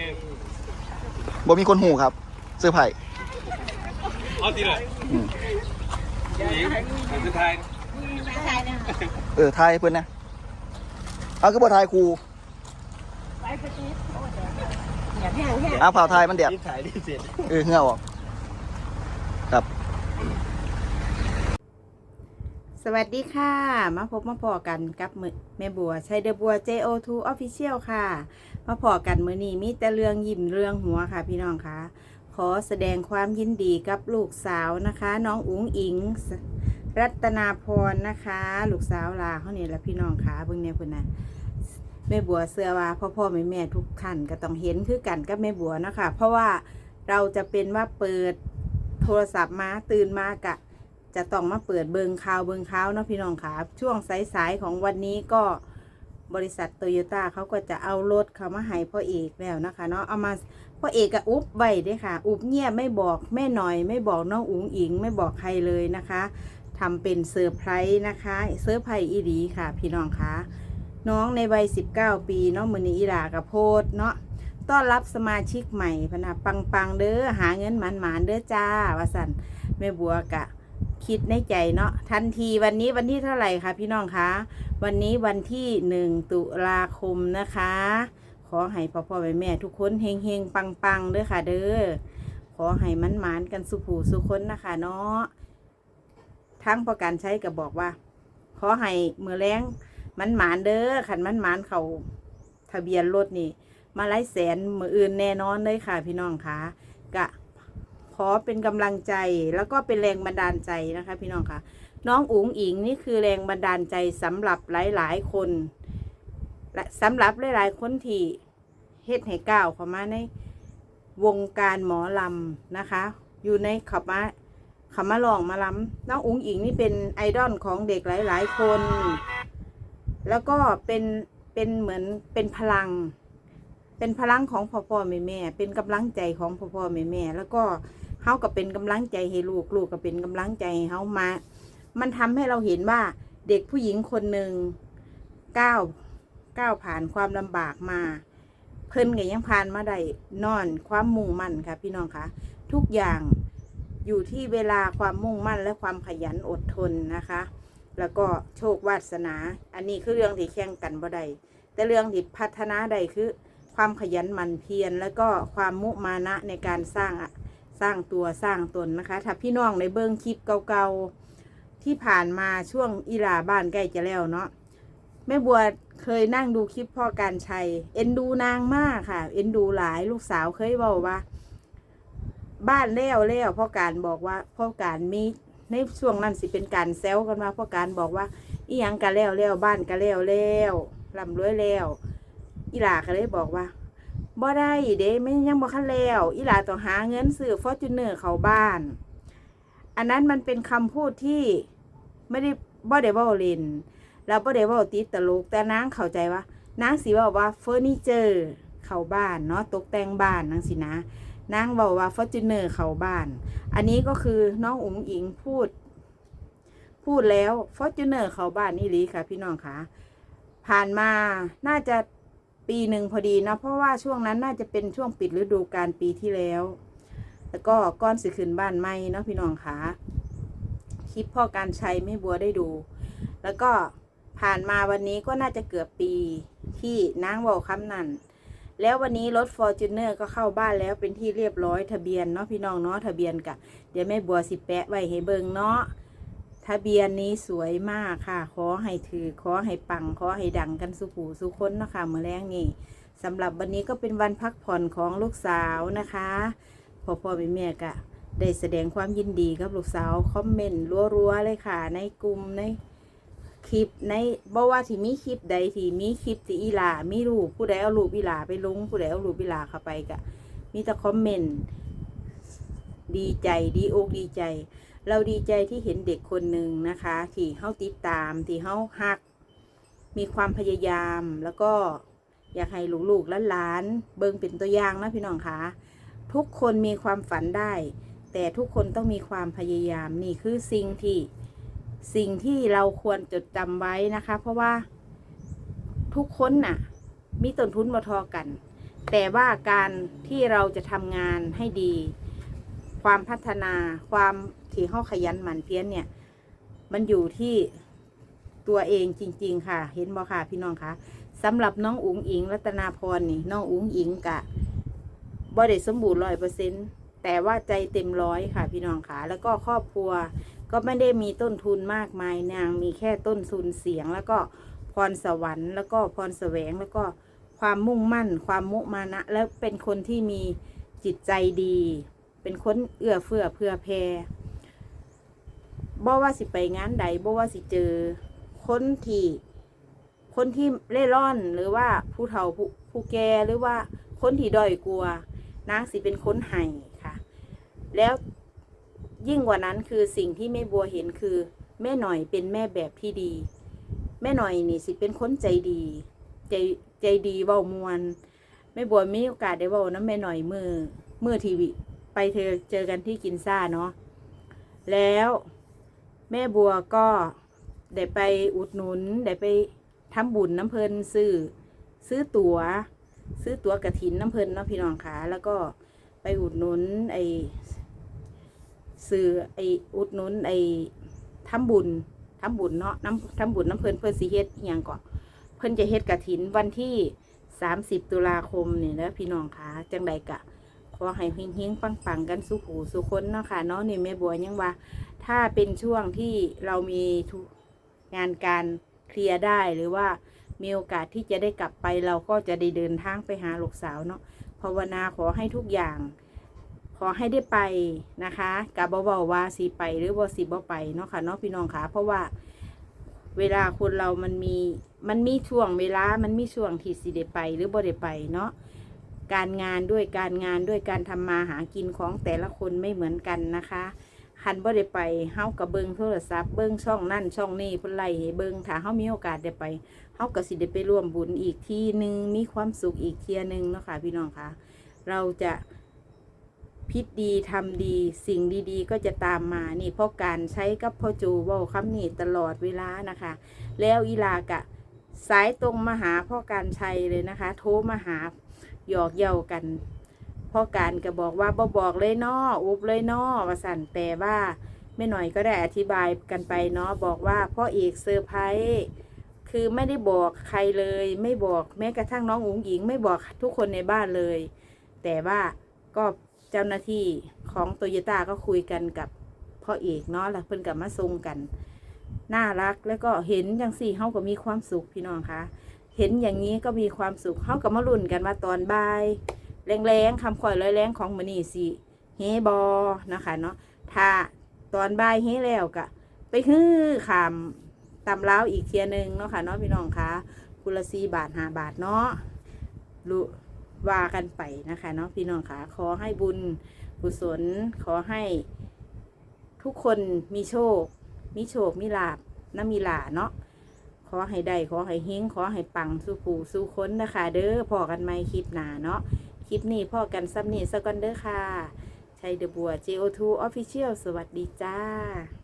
ห้งบ่มีคนหูครับเสื้อร์ไผ่เอาทีเลยอืมหญิงหญิงสุดท้ายเออทายเพื่อนนะเอาก็บ่ทายครูเอาเผาทายมันแดดรีบถ่ายรีบเสร็จเออเหงื่อออกครับ สวัสดีค่ะ มาพบมาพอกันกับมือแม่บัวชัยเดบัว JO2 Official ค่ะ มาพอกันมือนี้มีแต่เรื่องยิ้มเรื่องหัวค่ะพี่น้องคะขอแสดงความยินดีกับลูกสาวนะคะ น้องอุ๋งอิง รัตนาพรนะคะ ลูกสาวลาเขาเนี่ยและพี่น้องคะเบิ่งเนี่ยคุณนะแม่บัวเสื้อว่าพ่อพ่อแม่แม่ทุกท่านก็ต้องเห็นคือกันกับแม่บัวนะคะเพราะว่าเราจะเป็นว่าเปิดโทรศัพท์มาตื่นมากะ จะต้องมาเปิดเบิงข่าวเบิงข่าวเนาะพี่น้องค่ะช่วงสายๆของวันนี้ก็บริษัทโตโยต้าเขาก็จะเอารถเขามาให้พ่อเอกแล้วนะคะเนาะเอามาพ่อเอกกับอุบไว้ด้วยค่ะ อุบเงียบไม่บอกแม่หน่อย ไม่บอกน้องอุ๋งอิง ไม่บอกใครเลยนะคะทำเป็นเซอร์ไพรส์นะคะเซอร์ไพรส์อีดีค่ะ พี่น้องค่ะน้องในวัย 19 ปีเนาะมือนีอีหลากับโพดเนาะต้อนรับสมาชิกใหม่พนะปังปังๆเด้อหาเงินหมันหมานๆเด้อจ้าวสันแม่บัวกะ คิดในใจเนาะทันทีวันนี้วันที่เท่าไหร่คะพี่น้องคะวันนี้วันที่หนึ่งตุลาคมนะคะ ขอให้พ่อพ่อแม่แม่ทุกคนเฮงเฮงปังปังเด้อค่ะเด้อขอให้มันหมานกันสุผูสุคนนะคะเนาะทั้งประกันใช้ก็บอกว่า ขอให้มือแรงมันหมานเด้อขันมันหมานเขาทะเบียนรถนี่ มาไล่แสนมืออื่นแน่นอนเลยค่ะพี่น้องคะกะ อเป็นกำลังใจแล้วก็เป็นแรงบันดาลใจนะคะพี่น้องคะน้องอุ๋งอิงนี่คือแรงบันดาลใจสำหรับหลาย ๆ คน และสำหรับหลาย ๆ คนที่เฮ็ดให้ก้าวเข้ามาในวงการหมอลำนะคะ อยู่ในขับมาขับมาลองมาลำน้องอุ๋งอิงนี่เป็นไอดอลของเด็กหลาย ๆ คน แล้วก็เป็นเป็นเหมือนเป็นพลังเป็นพลังของพ่อพ่อแม่แม่ เป็นกำลังใจของพ่อพ่อแม่แม่ แล้วก็ เฮาก็เป็นกำลังใจให้ลูกลูกก็เป็นกำลังใจให้เฮามา มันทำให้เราเห็นว่าเด็กผู้หญิงคนหนึ่งก้าวก้าวผ่านความลำบากมา เพิ่นก็ยังผ่านมาได้นอนความมุ่งมั่นค่ะ พี่น้องคะทุกอย่างอยู่ที่เวลาความมุ่งมั่นและความขยันอดทนนะคะ แล้วก็โชควาสนา อันนี้คือเรื่องที่แข่งกันบ่ได้แต่เรื่องที่พัฒนาได้คือ ความขยันหมั่นเพียร แล้วก็ความมุมานะในการสร้างอะ สร้างตัวสร้างตนนะคะ ถ้าพี่น้องในเบิ้องคลิปเก่าๆที่ผ่านมาช่วงอีลาบ้านใกล้จะแล้วเนาะแม่บัวเคยนั่งดูคลิปพ่อการชัย เอ็นดูนางมากค่ะ เอ็นดูหลายลูกสาวเคยบอกว่า บ้านแล้วแล้วพ่อการบอกว่าพ่อการมีในช่วงนั้นสิเป็นการแซวกันว่าพ่อการบอกว่าอีหยังกันแล้วแล้วบ้านกันแล้วแล้วร่ำรวยแล้วอีหลาก็เลยบอกว่า บ่ได้เด้ไม่ยังบ่คันแล้วอีหลาต้องหาเงินซื้อฟอร์จูเนอร์เขาบ้าน อันนั้นมันเป็นคำพูดที่ไม่ได้บ่ได้เว้าเล่นแล้วบ่ได้เว้าติดตลกแต่นางเข้าใจว่านางสิเว้าว่าเฟอร์นิเจอร์เขาบ้านเนาะตกแต่งบ้านนางสินะนางบอกว่าฟอร์จูเนอร์เขาบ้าน อันนี้ก็คือน้องอุ๋งอิงพูด พูดแล้วฟอร์จูเนอร์เขาบ้านนี่ลีค่ะ พี่น้องคะผ่านมาน่าจะ ปีหนึ่งพอดีนะเพราะว่าช่วงนั้นน่าจะเป็นช่วงปิดฤดูกาลปีที่แล้ว แล้วก็ก้อนสิขึ้นบ้านไม่เนาะพี่น้องคะคลิปพ่อการชัยไม่บัวได้ดู แล้วก็ผ่านมาวันนี้ก็น่าจะเกือบปีที่นางเวอลคำนั้นแล้ววันนี้รถฟอร์จูเนอร์ก็เข้าบ้านแล้วเป็นที่เรียบร้อยทะเบียนเนาะพี่น้องเนาะทะเบียนกะเดี๋ยวแม่บัวสิแปะไว้ให้เบิงเนาะ ทะเบียนนี้สวยมากค่ะ ขอให้ถือ ขอให้ปัง ขอให้ดังกันสุขูสุคนนะคะเมื่อแรงนี่สำหรับวันนี้ก็เป็นวันพักผ่อนของลูกสาวนะคะพ่อพ่อแม่แม่ก็ได้แสดงความยินดีกับลูกสาวคอมเมนต์รัวๆเลยค่ะ ในกลุ่มในคลิปในบ่ว่าที่มีคลิปใดที่มีคลิปที่อีหลามีรูปผู้ใดเอารูปอีหลาไปลงผู้ใดเอารูปอีหลาเข้าไปก็มีแต่คอมเมนต์ดีใจดีอกดีใจ เราดีใจที่เห็นเด็กคนหนึ่งนะคะ ที่เฮาติดตาม ที่เฮาฮัก มีความพยายามแล้วก็อยากให้ลูกๆและหลานเบิ่งเป็นตัวอย่างนะพี่น้องคะทุกคนมีความฝันได้ แต่ทุกคนต้องมีความพยายามนี่คือสิ่งที่สิ่งที่เราควรจดจำไว้นะคะ เพราะว่าทุกคนน่ะ มีต้นทุนมาทอกัน แต่ว่าการที่เราจะทำงานให้ดี ความพัฒนาความที่เข้าขยันหมั่นเพียรเนี่ย มันอยู่ที่ตัวเองจริง ๆ ค่ะ เห็นบ่ค่ะพี่น้องคะสำหรับน้องอุ๋งอิงรัตนาพรนี่น้องอุ๋งอิงกะบ่ได้สมบูรณ์ร้อยเปอร์เซ็นต์แต่ว่าใจเต็มร้อยค่ะ พี่น้องคะแล้วก็ครอบครัวก็ไม่ได้มีต้นทุนมากมายนางมีแค่ต้นทุนเสียง แล้วก็พรสวรรค์ แล้วก็พรแสวงแล้วก็ความมุ่งมั่น ความมุมานะ แล้วเป็นคนที่มีจิตใจดี เป็นคนเอื้อเฟื้อเพื่อแผ่บ่ว่าสิไปงานใดบ่ว่าสิเจอคนที่คนที่เล่ร่อนหรือว่าผู้เฒ่าผู้ผู้แก่หรือว่าคนที่ด้อยกลัวนางสิเป็นคนไห้ค่ะ แล้วยิ่งกว่านั้นคือสิ่งที่แม่บัวเห็นคือ แม่หน่อยเป็นแม่แบบที่ดี แม่หน่อยนี่สิเป็นคนใจดี ใจใจดีเว้ามวนแม่บัวมีโอกาสได้เว้าน้ำแม่หน่อยมือมือทีวี ไปเธอเจอกันที่กินซ่าเนาะแล้วแม่บัวก็ได้ไปอุดหนุนได้ไปทำบุญน้ำเพลินซื้อซื้อตัว๋ว ซื้อตั๋วกระถินน้ำเพลินเนาะพี่น้องค่ะแล้วก็ไปอุดหนุนไอซื้อไออุดหนุนไอทำบุญทำบุญเนาะน้ำทำบุญน้ำเพลินเพื่อสีเฮ็ดอย่างก่อนเพิ่นจะเฮ็ดกระถินวันที่สามสิบตุลาคมเนี่ยนะพี่น้องค่ะจังใดกะ อให้เฮงๆปังๆ กันสุขูสุคนเนาะค่ะเนาะนี่แม่บัวยังว่า ถ้าเป็นช่วงที่เรามีงานการเคลียร์ได้หรือว่ามีโอกาสที่จะได้กลับไปเราก็จะได้เดินทางไปหาลูกสาวเนาะภาวนาขอให้ทุกอย่าง ขอให้ได้ไปนะคะกับเบาๆว่าสิไปหรือว่าสิบ่ไปเนาะค่ะเนาะพี่น้องค่ะเพราะว่าเวลาคนเรามันมีมันมีช่วงเวลา มันมีช่วงที่สิได้ไปหรือบ่ได้ไปเนาะ การงานด้วยการงานด้วยการทำมาหากินของแต่ละคนไม่เหมือนกันนะคะคันบ่ได้ไปเฮากับเบิงโทรศัพท์เบิงช่องนั่นช่องนี้เพิ่นไล่ให้เบิงถ้าเฮามีโอกาสได้ไปเฮาก็สิได้ไปร่วมบุญอีกทีหนึงมีความสุขอีกเทียหนึงเนาะค่ะพี่น้องคะเราจะพิษดีทำดีสิ่งดีๆ ก็จะตามมานี่เพราะการใช้กับพ่อจูว้าคำนี้ตลอดเวลานะคะ แล้วอีลากะสายตรงมาหาพ่อการชัยเลยนะคะ โทรมาหา หยอกเย้ากันพ่อการก็บอกว่าบ่บอกเลยเนาะอุบเลยเนาะว่าสั่นแต่ว่าแม่หน่อยก็ได้อธิบายกันไปเนาะบอกว่าพ่อเอกเซอร์ไพรส์คือไม่ได้บอกใครเลย ไม่บอกแม้กระทั่งน้องอุ๋งหญิง ไม่บอกทุกคนในบ้านเลย แต่ว่าก็เจ้าหน้าที่ของโตโยต้าก็คุยกันกับพ่อเอกเนาะแล้วเพิ่นกับมาส่งกัน น่ารักแล้วก็เห็นอย่างสี่เฮาก็มีความสุขพี่น้องคะ เห็นอย่างนี้ก็มีความสุขเฮาก็มาลุ้นกันว่าตอนบ่ายแรงๆคำข่อยแรงของมือนี่สิเฮบอนะคะเนาะถ้าตอนบ่ายเฮแล้วกะไปฮื้อขามตำเล้าวอีกเทียหนึงเนาะค่ะเนาะพี่น้องคะคุละสีบาทหาบาทเนาะรู้ว่ากันไปนะคะเนาะพี่น้องคะขอให้บุญกุศลขอให้ทุกคนมีโชค มีโชค มีลาบน้ำมีลาเนาะ ขอให้ได้ขอให้เฮงขอให้ปังสู้ผู้สู้ค้นนะคะ เด้อพอกันไหมคลิปหนาเนาะคลิปนี้พ่อกันซับนี่สกอนเด้อค่ะชัยเดอะบัว JO2 Official สวัสดีจ้า